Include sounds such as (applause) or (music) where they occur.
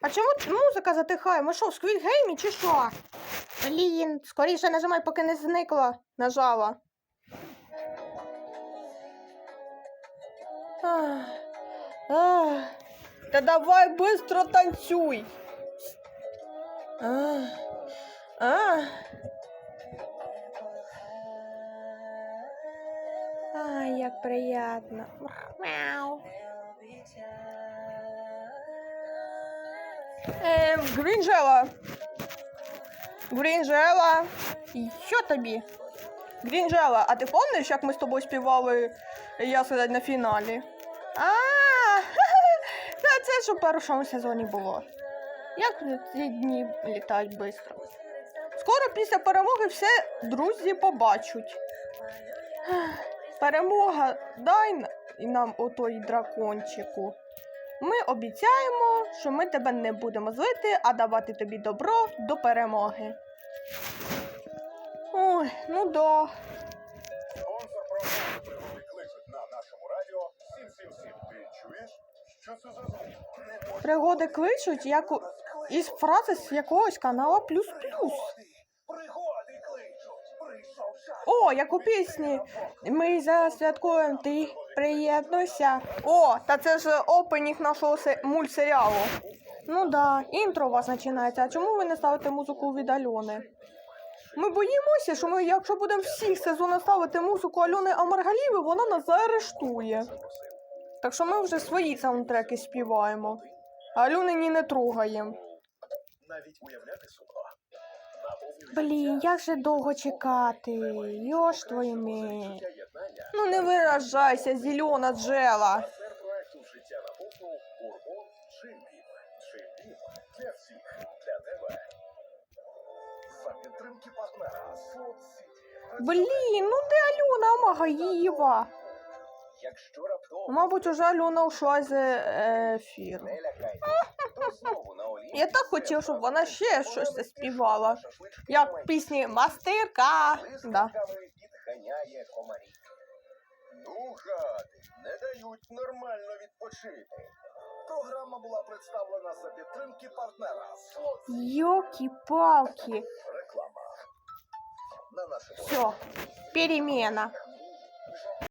А чому музика затихає? Ми що, в Squid чи що? Блін, скоріше нажимай, поки не зникло. Нажала. Ах, ах. Та давай быстро танцюй. Ах, ах. Ай, як приятно. Мяу. Ем, Грінжела. Грінжела. Що тобі? Грінжела, а ти пам'ятаєш, як ми з тобою співали я сидять на фіналі? А, (laughs) та це ж у першому сезоні було. Як ці дні літають швидко. Скоро після перемоги все друзі побачать. Перемога дай нам отой дракончику. Ми обіцяємо, що ми тебе не будемо злити, а давати тобі добро до перемоги. Ой, ну да. Спонсор програми «Пригоди кличуть» на нашому радіо 777. Ти чуєш? Що це за звук? Пригоди кличуть, як у... із фрази з якогось канала плюс плюс. Як у пісні. Ми засвяткуємо, ти приєднуйся. О, та це ж опенінг нашого се- мультсеріалу. Ну да, інтро у вас починається. А чому ви не ставите музику від Альони? Ми боїмося, що ми, якщо будемо всіх сезонів ставити музику Альони Амаргаліви, вона нас заарештує. Так що ми вже свої саундтреки співаємо. А Альонині не трогаємо. Навіть уявляти сумно. Блін, як же довго чекати. Йош твою мій. Ну не виражайся, зелена джела. Блін, ну де Альона Магаїва? Мабуть, уже Альона ушла з е, ефіру. Я так хотів, щоб вона ще щось заспівала. Як пісні Мастирка. Да. комарів. Ну, гади, не дають нормально відпочити. Програма була представлена за підтримки партнера Слот Йоки-палки. Реклама. На нашому Все, перемена.